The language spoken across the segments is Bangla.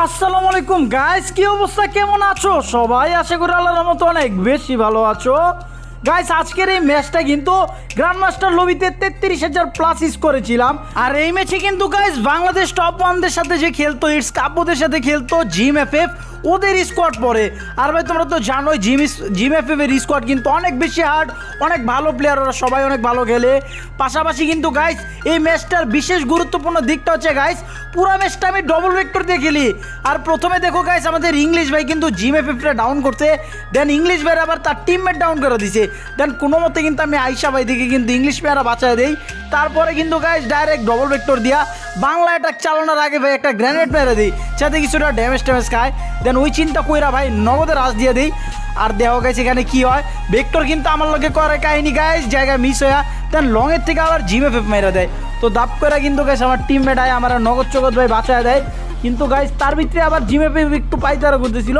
আসসালামু আলাইকুম গাইস কি অবস্থা? কেমন আছো? সবাই আশা করি আল্লাহর মতো অনেক বেশি ভালো আছো। গাইস আজকের এই ম্যাচটা কিন্তু গ্র্যান্ডমাস্টার লবিতে তেত্রিশ হাজার প্লাস করেছিলাম। আর এই ম্যাচে কিন্তু গাইস বাংলাদেশ টপ ওয়ানদের সাথে যে খেলতো ইটস কাব্যদের সাথে খেলতো জিম এফ এফ ওদের স্কোয়াড পরে। আর ভাই, তোমরা তো জানোই জিম জিম এফ এর স্কোয়াড কিন্তু অনেক বেশি হার্ড অনেক ভালো প্লেয়ার ওরা সবাই অনেক ভালো খেলে। পাশাপাশি কিন্তু গাইস এই ম্যাচটার বিশেষ গুরুত্বপূর্ণ দিকটা হচ্ছে গাইস পুরো ম্যাচটা আমি ডবল ভেক্টর দিয়ে খেলি। আর প্রথমে দেখো গাইস আমাদের ইংলিশ ভাই কিন্তু জিম এফ এফটা ডাউন করতে দেন ইংলিশ ভাই আবার তার টিমমেট ডাউন করে দিছে। দেন কোনো মতে কিন্তু আমি আইসা ভাই থেকে কিন্তু ইংলিশ প্লেয়াররা বাঁচায় দেই। তারপরে কিন্তু গাইস ডাইরেক্ট ডবল ভেক্টর দিয়া বাংলা অ্যাটাক চালানোর আগে ভাই একটা গ্রেনেড মেরে দিই। যাতে কিছুটা ড্যামেজ ট্যামেজ খায়। দেন ওই চিন্তা কইরা ভাই নগদে রাজ দিয়ে দিই। আর দেওয়া গেছে এখানে কি হয়? ভেক্টর কিন্তু আমার লোকে করে কাহিনি গাইস জায়গা মিস হয়ে দেন লংয়ের থেকে আবার জিমে ফেপ মেরে দেয়। তো দাপ করে কিন্তু গাইস আমার টিম আয়, আমার নগদ চগদ ভাই বাঁচায় দেয়। কিন্তু গাইস তার ভিতরে আবার জিমে একটু পাইতারা করতেছিল।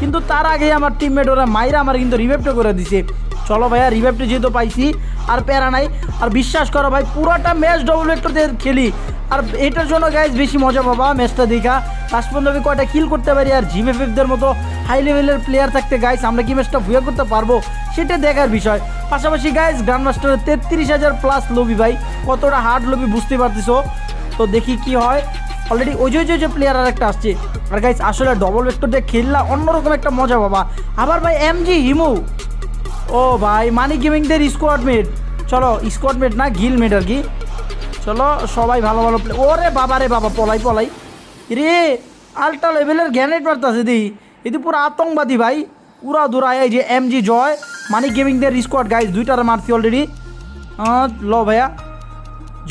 কিন্তু তার আগেই আমার টিমমেট ওরা মাইরা আমার কিন্তু রিভেপটা করে দিছে। চলো ভাইয়া রিভেপটা যেহেতু পাইছি, আর প্যারা নাই। আর বিশ্বাস করো ভাই, পুরোটা ম্যাচ ডবল দিয়ে খেলি। আর এটার জন্য গাইজ বেশি মজা পাবা ম্যাচটা দেখা। লাস্ট পর্যন্ত আমি কয়টা কিল করতে পারি, আর জিম এফদের মতো হাই লেভেলের প্লেয়ার থাকতে গাইজ আমরা কি ম্যাচটা ভুয়া করতে পারব? সেটা দেখার বিষয়। পাশাপাশি গাইজ গ্র্যান্ড মাস্টারের তেত্রিশ হাজার প্লাস লবি ভাই, কতটা হার্ড লবি বুঝতে পারতেছো? তো দেখি কি হয়। অলরেডি ওই যে- যে প্লেয়ার আর একটা আসছে। আর গাইজ আসলে ডবল ভেক্টর দিয়ে খেললা, অন্যরকম একটা মজা পাবা। আবার ভাই এম জি হিমু ও ভাই মানি গেমিংদের স্কোয়াড মেট চলো স্কোয়াড মেট না গিল মেট আর কি। চলো, সবাই ভালো ভালো প্লে ওরে বাবা রে বাবা, পলাই পলাই। রে আল্ট্রা লেভেলের গ্যানেট মারতেছে দি। এটি পুরো আতঙ্কবাদী ভাই। পুরা দূরায়, এই যে এম জি জয় মানি গেমিংদের স্কোয়াড গাইজ দুইটার মারছি অলরেডি ল ভাইয়া।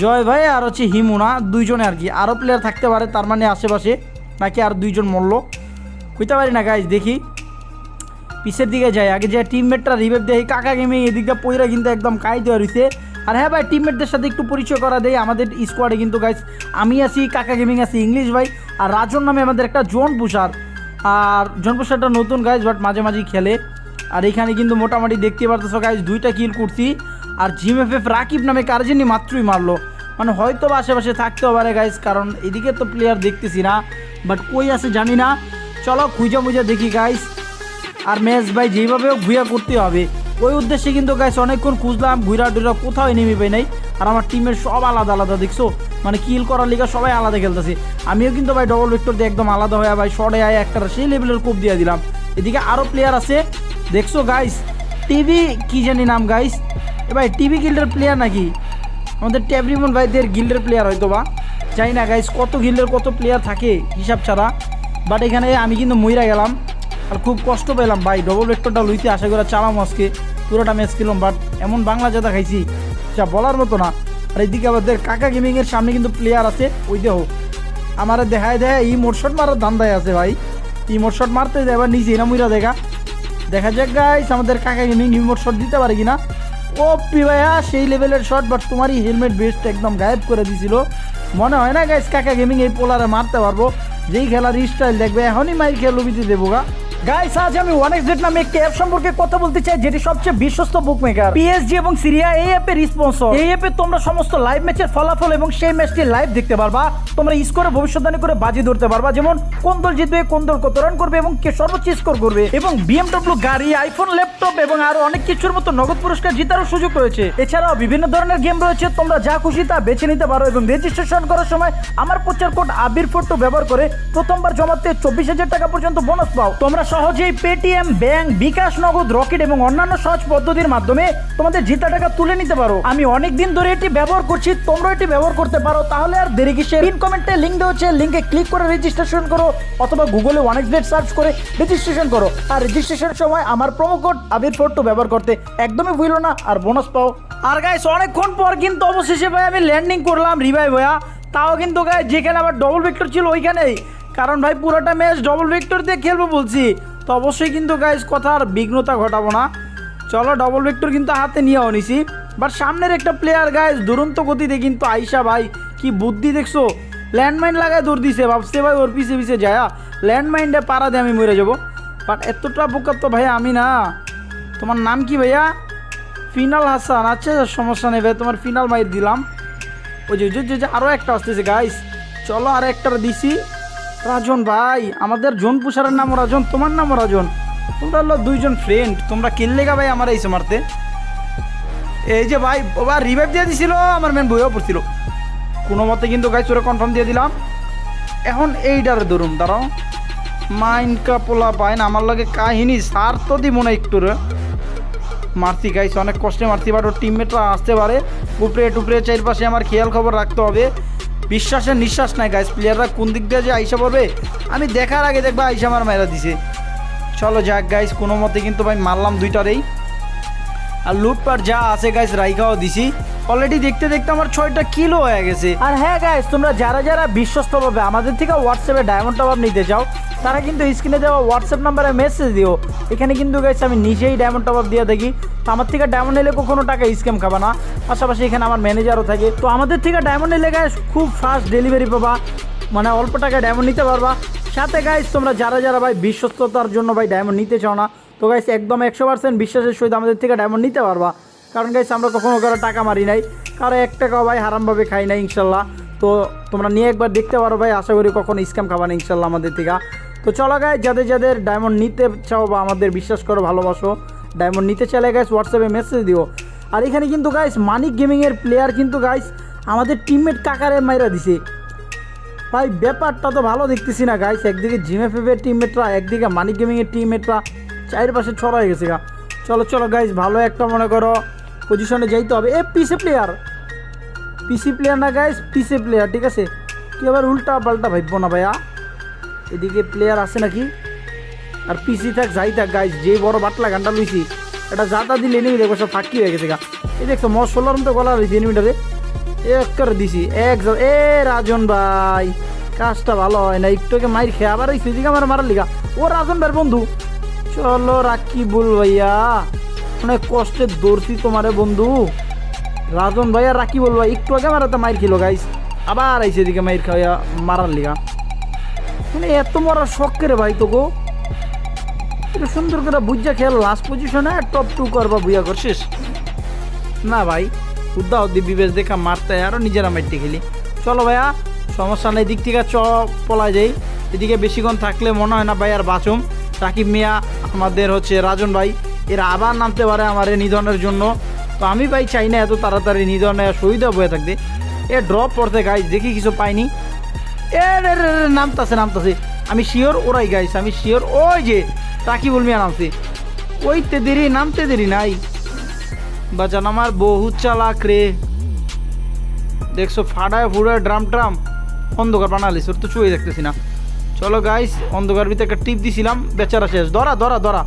জয় ভাই আর হচ্ছে হিমুনা দুইজনে আর কি। আরও প্লেয়ার থাকতে পারে, তার মানে আশেপাশে নাকি আর দুইজন মরলো। কইতে পারি না গাইজ দেখি। পিছের দিকে যায়। আগে যে টিমমেটটা রিভেভ দেয় কাকা গেমিং এদিকটা পইরা কিন্তু একদম কাই দেওয়া রয়েছে আর হ্যাঁ ভাই টিমমেটদের সাথে একটু পরিচয় করা দেয় আমাদের স্কোয়াডে কিন্তু গাইস আমি আছি, কাকা গেমিং আছি, ইংলিশ ভাই। আর রাজন নামে আমাদের একটা জোন পুষার। আর জোন পুষারটা নতুন গাইস বাট মাঝে মাঝেই খেলে। আর এখানে কিন্তু মোটামুটি দেখতে পারতেছো গাইস দুইটা কিল করছি। আর জিম এফ এফ রাকিব নামে কার মাত্রই মারলো। মানে হয়তো আশেপাশে থাকতেও পারে গাইস কারণ এদিকে তো প্লেয়ার দেখতেছি না। বাট কই আছে জানি না। চলো খুঁজে মুজে দেখি গাইজ আর ম্যাচ ভাই যেভাবে ভুয়া করতে হবে। ওই উদ্দেশ্যে কিন্তু গাইস অনেকক্ষণ খুঁজলাম, ঘুরা টুরা কোথাও নেমে পাই নাই। আর আমার টিমের সব আলাদা আলাদা, দেখছ? মানে কিল করার লিগা সবাই আলাদা খেলতেছে। আমিও কিন্তু ভাই ডবল ভেক্টর দিয়ে একদম আলাদা হয়ে ভাই শর্টে আয় একটা সেই লেভেলের কোপ দিয়ে দিলাম। এদিকে আরও প্লেয়ার আছে। দেখছ গাইস টিভি কি জানি নাম গাইস এ ভাই টিভি গিল্ডের প্লেয়ার নাকি? আমাদের ট্যাবরিমন ভাইদের গিল্ডের প্লেয়ার হয়তো বা জানি না গাইস কত গিল্ডের কত প্লেয়ার থাকে হিসাব ছাড়া। বাট এখানে আমি কিন্তু মইরা গেলাম। আর খুব কষ্ট পেলাম ভাই। ডবল ভেক্টরটা লইতে আশা করে চালাম আজকে পুরোটা ম্যাচ খেলাম বাট এমন বাংলা জাদা খাইছি, যা বলার মতো না। আর এইদিকে আমাদের কাকা গেমিংয়ের সামনে কিন্তু প্লেয়ার আছে, ওই দেহ আমার দেখায় দেয় এই মোটশট মারার ধান্দায় আছে, ভাই। এই মোটশট মারতে যায়, এবার নিজে না মুইরা দেখা। দেখা যাক গাইস আমাদের কাকা গেমিং রিমোট শট দিতে পারে কিনা। ও পি ভাইয়া, সেই লেভেলের শট বাট তোমারই হেলমেট বেস্ট একদম গায়েব করে দিছিল। মনে হয় না গাইস কাকা গেমিং এই পোলারে মারতে পারব। যেই খেলার স্টাইল দেখবে, এখনই মাইর খেয়ে লবিতে দেবো গা। গাইস আজ আমি ওয়ান এক্স নামে একটি অ্যাপ সম্পর্কে কথা বলতে চাই, যেটি সবচেয়ে বিশ্বস্ত বুক মেকার পিএসজি এবং সিরিয়া এই অ্যাপের স্পন্সর এই অ্যাপে তোমরা সমস্ত লাইভ ম্যাচের ফলাফল এবং সেই ম্যাচটি লাইভ দেখতে পারবা। তোমরা স্কোরে ভবিষ্যৎবাণী করে বাজি ধরতে পারবা, যেমন কোন দল জিতবে, কোন দল কত রান করবে এবং কে সর্বোচ্চ স্কোর করবে। এবং বিএমডব্লিউ গাড়ি আইফোন ল্যাপটপ এবং আরও অনেক কিছুর মতো নগদ পুরস্কার জেতারও সুযোগ রয়েছে। এছাড়াও বিভিন্ন ধরনের গেম রয়েছে, তোমরা যা খুশি তা বেছে নিতে পারো এবং রেজিস্ট্রেশন করার সময় আমার প্রচার কোড আবির ফটো ব্যবহার করে প্রথমবার জমাতে চব্বিশ হাজার টাকা পর্যন্ত বোনাস পাও। তোমরা সহজেই পেটিএম ব্যাংক বিকাশ নগদ রকেট এবং অন্যান্য সহজ পদ্ধতির মাধ্যমে তোমাদের জিতা টাকা তুলে নিতে পারো। আমি অনেক দিন ধরে এটি ব্যবহার করছি, তোমরা এটি ব্যবহার করতে পারো, তাহলে আর দেরি কিসের? পিন কমেন্টে লিঙ্ক দেওয়া হচ্ছে লিঙ্কে ক্লিক করে রেজিস্ট্রেশন করো, অথবা গুগলে ওয়ান এক্স সার্চ করে রেজিস্ট্রেশন করো। আর রেজিস্ট্রেশনের সময় আমার প্রোমো কোড আবির ফোর ব্যবহার করতে একদমই ভুলো না, আর বোনাস পাও। আর গাইস অনেকক্ষণ পর কিন্তু অবশেষে ভাই আমি ল্যান্ডিং করলাম রিভাই ভাইয়া তাও কিন্তু গায়ে যেখানে আবার ডবল ভিক্টর ছিল, ওইখানেই। কারণ ভাই, পুরোটা ম্যাচ ডবল ভিক্টর দিয়ে খেলব বলছি। তো অবশ্যই কিন্তু গাইস কথার বিঘ্নতা ঘটাবো না। চলো ডবল ভেক্টর কিন্তু হাতে নিয়েও নিছি। বাট সামনের একটা প্লেয়ার গাইস দুরন্ত গতিতে কিন্তু আইসা ভাই, কি বুদ্ধি দেখছ? ল্যান্ডমাইন লাগায় দৌড় দিছে, ভাবছে ভাই ওর পিছে পিছে যায়। ল্যান্ডমাইনটা পাড়া দিয়ে আমি মরে যাব। বাট এতটা বোকার তো ভাই আমি না। তোমার নাম কি ভাইয়া? ফিনাল হাসান। আচ্ছা সমস্যা নেই ভাই, তোমার ফিনাল মাইর দিলাম। ওই যে আরও একটা আসতেছে গাইস চলো আর একটা দিছি। রাজন ভাই, আমাদের জন পুষারের নামও রাজন, তোমার নামও রাজন। তোমরা হলো দুইজন ফ্রেন্ড তোমরা কিনলে গা ভাই আমার এইসে মারতে। এই যে ভাই বাবা রিভাইভ দিয়ে দিছিল, আমার মেন বইও পড়ছিল। কোনো মতে কিন্তু গাইস ওরা কনফার্ম দিয়ে দিলাম। এখন এইটার ধরুন, দাঁড়াও। মাইন্ড কা পোলা পায় না, আমার লাগে কাহিনী সার তো দিব না একটু রে। মারছি গাইস অনেক কষ্টে মারছি বাট ওর টিমমেটরা আসতে পারে। উপরে, টুপরে, চারপাশে আমার খেয়াল খবর রাখতে হবে। বিশ্বাসের নিঃশ্বাস নাই গাইস প্লেয়াররা কোন দিক দিয়ে যে আইসা পড়বে? আমি দেখার আগে দেখবা আইসা আমার মেরা দিছে। চলো যাক গাইস কোনো মতে কিন্তু ভাই মারলাম দুইটারেই। আর লুটপাট যা আছে গাইস রাইখাও দিছি। অলরেডি দেখতে দেখতে আমার ছয়টা কিলো হয়ে গেছে। আর হ্যাঁ গাইস তোমরা যারা যারা বিশ্বস্তভাবে আমাদের থেকে হোয়াটসঅ্যাপে ডায়মন্ড টপ নিতে চাও তারা কিন্তু স্ক্রিনে দেওয়া হোয়াটসঅ্যাপ নাম্বারে মেসেজ দিও। এখানে কিন্তু গাইস আমি নিজেই ডায়মন্ড টপ আপ দিয়ে থাকি তো আমার থেকে ডায়মন্ড নিলে কখনো টাকা স্ক্যাম খাবা না। পাশাপাশি এখানে আমার ম্যানেজারও থাকে। তো আমাদের থেকে ডায়মন্ড নিলে গাইস খুব ফাস্ট ডেলিভারি পাবা। মানে অল্প টাকায় ডায়মন্ড নিতে পারবা। সাথে গাইস তোমরা যারা যারা ভাই বিশ্বস্ততার জন্য ভাই ডায়মন্ড নিতে চাও না, তো গাইস একদম একশো পার্সেন্ট বিশ্বাসের সহিত আমাদের থেকে ডায়মন্ড নিতে পারবা। কারণ গাইস আমরা কখনো কারও টাকা মারি নাই। কারও এক টাকাও ভাই হারামভাবে খাই নাই ইনশাল্লাহ। তো তোমরা নিয়ে একবার দেখতে পারো ভাই। আশা করি কখনো স্ক্যাম খাবা না ইনশাল্লাহ আমাদের থেকে। তো চলো গাই যাদের যাদের ডায়মন্ড নিতে চাও বা আমাদের বিশ্বাস করো, ভালোবাসো ডায়মন্ড নিতে চাইলে গাইস হোয়াটসঅ্যাপে মেসেজ দিও। আর এখানে কিন্তু গাইস মানিক গেমিংয়ের প্লেয়ার কিন্তু গাইস আমাদের টিমমেট কাকারে মাইরা দিছে। ভাই, ব্যাপারটা তো ভালো দেখতেছি না গাইস একদিকে জিমেফের টিমমেটরা একদিকে মানিক গেমিংয়ের টিমমেটরা চারিপাশে ছড়াই গেছে গা। চলো চলো গাইস ভালো একটা মনে করো পজিশনে যাইতে হবে। এ পিসি প্লেয়ার পিসি প্লেয়ার না গাইস পিসি প্লেয়ার ঠিক আছে? কি আবার উল্টা পাল্টা ভাববো না ভাইয়া। এদিকে প্লেয়ার আছে নাকি? আর পিসি থাক, যাই থাক গাইস যে বড় বাটলা গানটা লইছি, এটা যাতা দিলে এনিমি দেখব সব ফাঁকি হয়ে গেছে গা। এই দেখছ মশ ষোলোর মতো গলা রয়েছে এনিমিটারে এক করে দিছি। এক এ রাজন ভাই, কাজটা ভালো হয় না, একটু আগে মাইর খেয়ে আবার এই সুজিকে আমার মারার লিগা ও রাজন ভাইয়ের বন্ধু। চলো রাখি বল ভাইয়া, অনেক কষ্টে দৌড়ছি তোমারে বন্ধু। রাজন ভাইয়া রাখি বল ভাই, একটু আগে মারাতে মাইর খেলো গাইস আবার আইসে এদিকে মাইর খাওয়া মারার লিগা মানে এত মরার শখ করে ভাই তো গো এটা সুন্দর করে বুঝা খেল লাস্ট পজিশনে টপ টু করবা বুঝা করছিস? না ভাই, উদ্দা উদ্দি বিবেশ দেখা মারতে আরও নিজেরা মারতে খেলি। চলো ভাইয়া, সমস্যা নেই, দিক থেকে চ পলা যাই। এদিকে বেশিক্ষণ থাকলে মনে হয় না ভাই আর বাঁচুম। রাকিব মিয়া, আমাদের হচ্ছে রাজন ভাই, এরা আবার নামতে পারে আমার নিধনের জন্য। তো আমি ভাই চাই না এত তাড়াতাড়ি নিধনে শহীদ বয়ে থাকতে। এ ড্রপ পড়তে গাইজ দেখি কিছু পাইনি। এ, রে নামতাছে নামতাছে। আমি শিওর ওরাই গাইস আমি শিওর ওই যে রাকিবুল মিয়া নামছে। ওইতে দেরি, নামতে দেরি নাই। বাচান আমার বহু চালাক রে। দেখছ, ফাটায় ফুড়ায় ড্রাম ট্রাম। অন্ধকার বানালি ওর তো চুয়ে দেখতেছি না। চলো গাইস অন্ধকার ভিতরে একটা টিপ দিছিলাম, বেচারা শেষ। ধরা ধরা ধরা।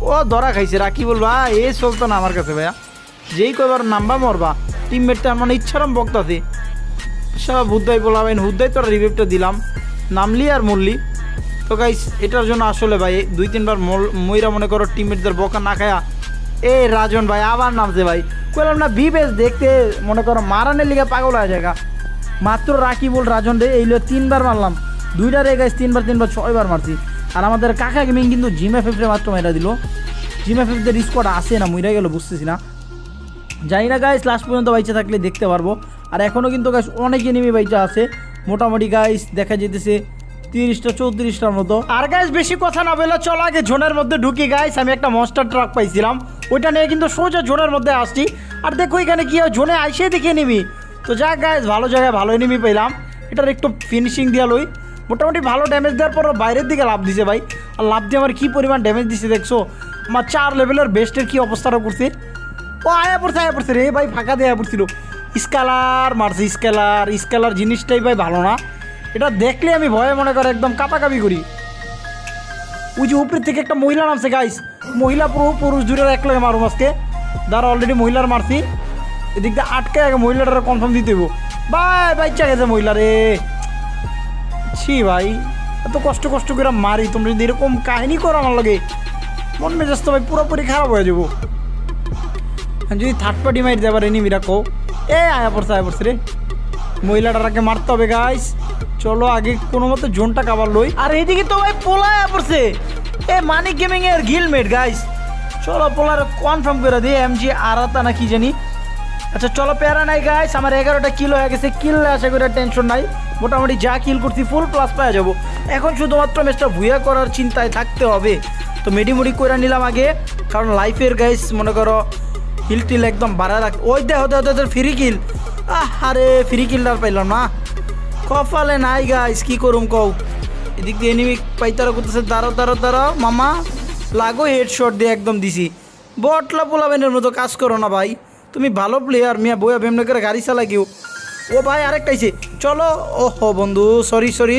ও, ধরা খাইছে রাখি বলবা এ চলতো না আমার কাছে ভাইয়া। যেই কয়বার নাম্বা মরবা টিমমেটটা মানে ইচ্ছারাম বক্তাছে। সব হুদ্দাই বলাবেন হুদ্দাই তোরা রিভিউটা দিলাম। নামলি আর মরলি তো গাইস এটার জন্য আসলে ভাই, দুই তিনবার ময়রা মনে করো টিমমেটদের বকা না খায়া, এ রাজন ভাই, আবার নামছে ভাই। কইলাম না বিবেশ দেখতে মনে করো মারানের লিগে পাগল হয়ে যায় মাত্র রাকিবুল রাজন রে এইগুলো তিনবার মারলাম। দুইটা রে গাইস তিনবার তিনবার, ছয়বার মারছি। আর আমাদের কাকা গেমিং কিন্তু জিম এফ এফরে মাত্র মেরা দিল। জিম এফ এফদের স্কোয়াড আসে না, মইরা গেল, বুঝতেছি না। জানি না গাইস লাস্ট পর্যন্ত বাইচে থাকলে দেখতে পারব। আর এখনও কিন্তু গাইস অনেক এনিমি বাইচা আছে। মোটামুটি গাইস দেখা যেতেছে তিরিশটা, চৌত্রিশটার মতো। আর গাইস বেশি কথা না বলে চলো আগে জোনের মধ্যে ঢুকি গাইস আমি একটা মনস্টার ট্রাক পাইছিলাম। ওইটা নিয়ে কিন্তু সোজা জোনের মধ্যে আসছি। আর দেখো এখানে কি জোনে আইসে দেখে নিবি তো যাক গাইস ভালো জায়গায় ভালো এনিমি পেলাম। এটার একটু ফিনিশিং দিয়া লই। মোটামুটি ভালো ড্যামেজ দেওয়ার পর বাইরের দিকে লাভ দিছে ভাই। আর লাভ দিয়ে আমার কী পরিমাণ ড্যামেজ দিছে দেখছ? আমার চার লেভেলের বেস্টের কী অবস্থাটা করছে? ও আয়া পড়ছে আয়া পড়ছে রে। ভাই ফাঁকা দিয়ে আয়া পড়ছিল। স্কেলার, মারছে স্কেলার স্কেলার জিনিসটাই ভাই ভালো না। এটা দেখলে আমি ভয়ে মনে করে একদম কাপাকাপি করি। ওই যে উপরের থেকে একটা মহিলা নামছে গাইস মহিলা পুরো পুরুষ জুড়ে এক লাগে মারুম আজকে। দাঁড়া অলরেডি মহিলার মারছি। এদিক দিয়ে আটকে আগে মহিলাটার কনফার্ম দিতে হইব। বাই বাচ্চা গেছে মহিলা রে। ছি ভাই, এত কষ্ট কষ্ট করে মারি, তোমরা যদি এরকম কাহিনী করো আমার লাগে, মন মেজাজ তো ভাই পুরোপুরি খারাপ হয়ে যাব। যদি থার্ড পার্টি মারি দেবার এনিমি রাখো এ, আয়া মারতে হবে গাইস চলো, আগে জোনটা কাবার লই। আর এইদিকে পোলা আয়া এ মানিক গাইস চলো, পোলার কনফার্ম করে এমজি আরাতা না কি জানি। আচ্ছা চলো, প্যারা নাই গাইস আমার এগারোটা কিল হয়ে গেছে। টেনশন নাই। মোটামুটি যা কিল করছি ফুল প্লাস পাওয়া যাব। এখন শুধুমাত্র ম্যাচটা ভুয়া করার চিন্তায় থাকতে হবে। তো মেডিমুডি করে নিলাম আগে। কারণ লাইফের গাইস মনে করো হিল টিল একদম বাড়া রাখ। ওই দেহ দেহ দেহ ফ্রি কিল আহ আরে ফ্রি কিলটার পাইলাম না। কপালে নাই গাইস কি করুম কও? এদিক দিয়ে এনিমি পাইতারা করতেছে। দাঁড়াও দাঁড়াও দাঁড়াও, মামা। লাগো হেড হেডশট দিয়ে একদম দিছি। বটলা পোলাবেনের মতো কাজ করো না ভাই। তুমি ভালো প্লেয়ার মিয়া, বইয়া বেমনে করে গাড়ি চালা কেউ ও ভাই আরেকটাইছে চলো, ওহো বন্ধু সরি সরি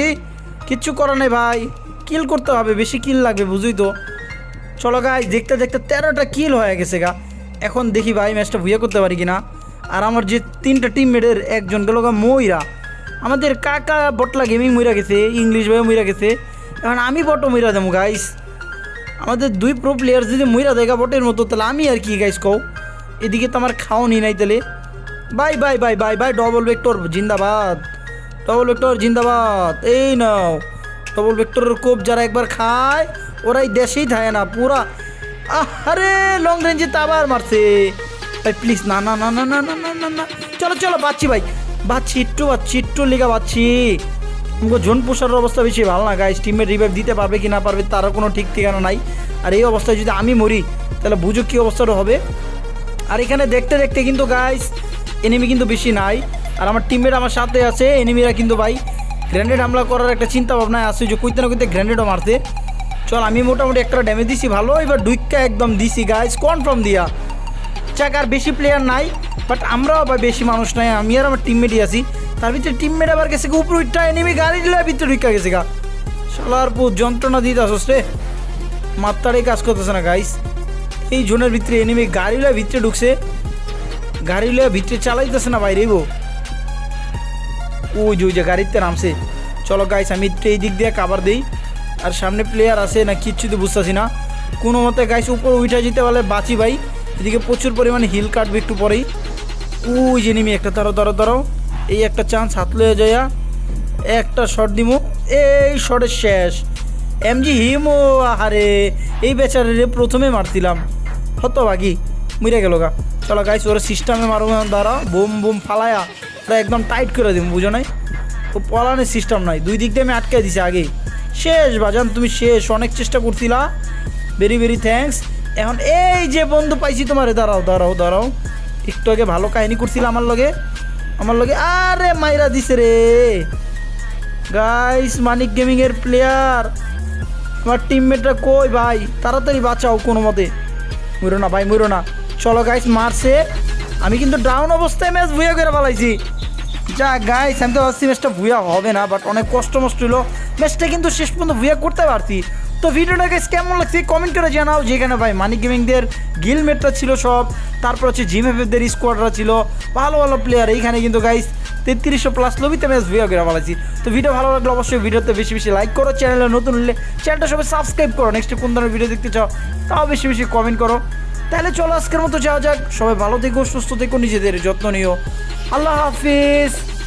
কিচ্ছু করা নেই ভাই। কিল করতে হবে, বেশি কিল লাগবে, বুঝুই তো। চলো গাই দেখতে দেখতে তেরোটা কিল হয়ে গেছে গা। এখন দেখি ভাই ম্যাচটা ভুইয়া করতে পারি কিনা। আর আমার যে তিনটা টিমমেটের একজন গেল গা মইরা আমাদের কাকা বটলা গেমিং মইরা গেছে, ইংলিশ ভাইও মইরা গেছে। এখন আমি বটও মইরা দেবো গাইস আমাদের দুই প্রো প্লেয়ার যদি মইরা দেখা বটের মতো, তাহলে আমি আর কি গাইস কও? এদিকে তো আমার খাওনি নাই তাহলে। Bye bye bye bye bye double vector জিন্দাবাদ। ডবল ভেক্টর জিন্দাবাদ। এই নাও। ডবল ভেক্টরের কোপ যারা একবার খায়, ওরাই দেশেই থাকে না, পুরা আরে লং রেঞ্জে তো আবার মারছে। ভাই প্লিজ না না না না না না না না না। চলো চলো, বাচ্ছি ভাই। বাচ্ছি, একটু বাচ্ছি, একটু লেগা বাচ্ছি। আমাকে জোন পোষার অবস্থা বেশি ভালো না গাইস টিমের রিভাইভ দিতে পারবে কি না পারবে, তারও কোনো ঠিক ঠিকানা নাই। আর এই অবস্থায় যদি আমি মরি, তাহলে বুঝো কী অবস্থাটা হবে। আর এখানে দেখতে দেখতে কিন্তু গাইস এনিমি কিন্তু বেশি নাই। আর আমার টিমমেট আমার সাথে আছে এনিমিরা কিন্তু, ভাই গ্র্যান্ডেড হামলা করার একটা চিন্তা ভাবনায় আছে, যে কইতে না কইতে গ্র্যান্ডেডও মারতে চল, আমি মোটামুটি একটা ড্যামেজ দিছি, ভালো। এবার ডুইক্কা একদম দিছি গাইস কনফার্ম দিয়া। চাক আর বেশি প্লেয়ার নাই বাট আমরাও আবার বেশি মানুষ নাই, আমি আর আমার টিমমেটই আছি। তার ভিতরে টিমমেট আবার গেছে উপরে উঠটা এনিমি গাড়ি দিলে ভিতরে ঢুকা গেছে গা। শালার পু যন্ত্রণা দিতে আসস রে। মাত্রাটাই কাজ করতেছে না গাইস এই জোনের ভিতরে এনিমি গাড়িগুলো ভিতরে ঢুকছে। গাড়ি গাড়িগুলো ভিতরে চালাইতেছে না বাইরে গো ওই যে ওই যে গাড়িতে নামছে। চলো গাইস আমি এই দিক দিয়ে কাবার দিই। আর সামনে প্লেয়ার আছে না কিচ্ছু তো বুঝতেছি না। কোনো মতে গাইস উপর উঠে যেতে পারলে বাঁচি ভাই। এদিকে প্রচুর পরিমাণে হিল কাটবে একটু পরেই। ওই যে নিমি একটা তারো তারো তারো এই একটা চান্স হাত লয়ে যাইয়া একটা শট দিমু। এই শটের শেষ। এম জি হিমো, আহারে। এই বেচারে প্রথমে মারছিলাম বাকি মরে গেল গা। চলো গাইস ওরা সিস্টেমে মারো দ্বারা বুম বুম, ফালায়া। ওরা একদম টাইট করে দিব বুঝো নাই? ও পলানের সিস্টেম নাই। দুই দিক দিয়ে আমি আটকে দিছি আগে শেষ বাজান, তুমি শেষ, অনেক চেষ্টা করছিলা। ভেরি ভেরি থ্যাংকস এখন এই যে বন্ধু পাইছি তোমারে, দাঁড়াও দাঁড়াও দাঁড়াও। একটু আগে ভালো কাহিনী করছিল আমার লগে। আমার লগে, আরে মাইরা দিছে রে। গাইস মানিক গেমিং এর প্লেয়ার আমার টিমমেটরা কই ভাই? তাড়াতাড়ি বাঁচাও কোনো মতে। মরো না ভাই মরো না। চলো গাইস মারছে। আমি কিন্তু ডাউন অবস্থায় ম্যাচ ভুয়া করে ফেলাইছি। যা গাইস আমি তো ভাবছি ম্যাচটা ভুয়া হবে না বাট অনেক কষ্ট মষ্ট হলো। ম্যাচটা কিন্তু শেষ পর্যন্ত ভুয়া করতে পারছি তো ভিডিওটা গাইস কেমন লাগছে? কমেন্ট করে জানাও। যেখানে ভাই মানি গেমিংদের গিলমেটটা ছিল সব, তারপর হচ্ছে জিম এফেদের স্কোয়াডরা ছিল, ভালো ভালো প্লেয়ার এইখানে কিন্তু গাইস তেত্রিশশো প্লাস লবিতে ম্যাচ ভিডিও করে ফেলাইছি তো ভিডিও ভালো লাগলে অবশ্যই ভিডিওতে বেশি বেশি লাইক করো চ্যানেলে নতুন হলে চ্যানেলটা সবাই সাবস্ক্রাইব করো। নেক্সট কোন ধরনের ভিডিও দেখতে চাও, তাও বেশি বেশি কমেন্ট করো। তাহলে চলো আজকের মতো যাওয়া যাক। সবাই ভালো থেকো, সুস্থ থেকো, নিজেদের যত্ন নিও। আল্লাহ হাফিজ।